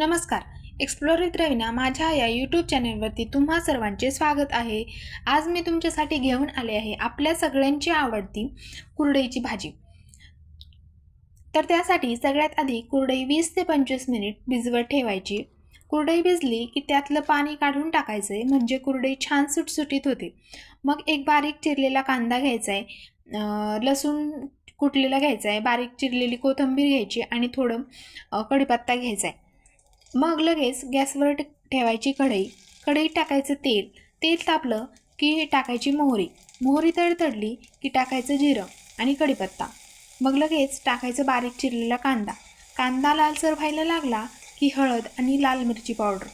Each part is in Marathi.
नमस्कार. Explore with Raveena. माझ्या या यूट्यूब चॅनलवरती तुम्हा सर्वांचे स्वागत आहे. आज मी तुमच्यासाठी घेऊन आले आहे आपल्या सगळ्यांची आवडती कुरडईची भाजी. तर त्यासाठी सगळ्यात आधी कुरडई वीस ते पंचवीस मिनिट भिजवत ठेवायची. कुरडई भिजली की त्यातलं पाणी काढून टाकायचं आहे म्हणजे कुरडई छान सुटसुटीत होते. मग एक बारीक चिरलेला कांदा घ्यायचा आहे लसूण कुटलेला घ्यायचा आहे बारीक चिरलेली कोथिंबीर घ्यायची आणि थोडं कढीपत्ता घ्यायचा आहे मग लगेच गॅसवर ठेवायची कढई. कढईत टाकायचं तेल. तेल तापलं की टाकायची मोहरी. मोहरी तडतडली की टाकायचं जिरं आणि कढीपत्ता. मग लगेच टाकायचं बारीक चिरलेला कांदा. कांदा लालसर व्हायला लागला की हळद आणि लाल मिरची पावडर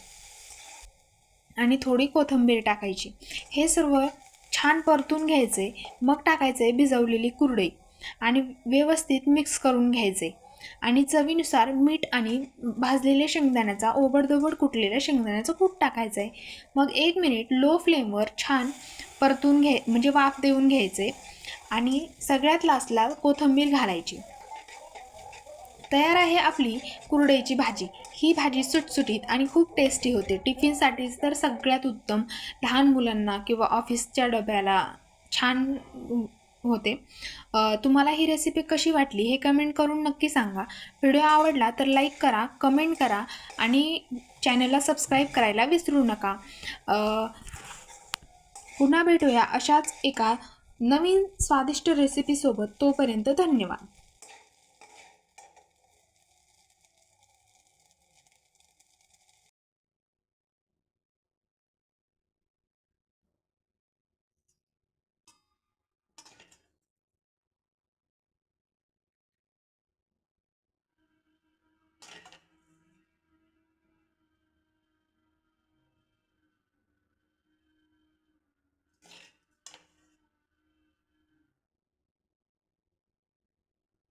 आणि थोडी कोथिंबीर टाकायची. हे सर्व छान परतून घ्यायचे. मग टाकायचे भिजवलेली कुरडई आणि व्यवस्थित मिक्स करून घ्यायचे. आणि चवीनुसार मीठ आणि भाजलेल्या शेंगदाण्याचा ओबडधोबड कुटलेल्या शेंगदाण्याचं कूट टाकायचं आहे मग एक मिनिट लो फ्लेमवर छान परतून घे म्हणजे वाफ देऊन घ्यायचे आणि सगळ्यात लास्टला कोथिंबीर घालायची. तयार आहे आपली कुरडईची भाजी. ही भाजी सुटसुटीत आणि खूप टेस्टी होते. टिफिनसाठीच तर सगळ्यात उत्तम लहान मुलांना किंवा ऑफिसच्या डब्याला छान होते. तुम्हाला ही रेसिपी कशी वाटली हे कमेंट करून नक्की सांगा. व्हिडिओ आवडला तर लाईक करा कमेंट करा आणि चॅनलला सबस्क्राईब करायला विसरू नका. पुन्हा भेटूया अशाच एका नवीन स्वादिष्ट रेसिपीसोबत तोपर्यंत धन्यवाद.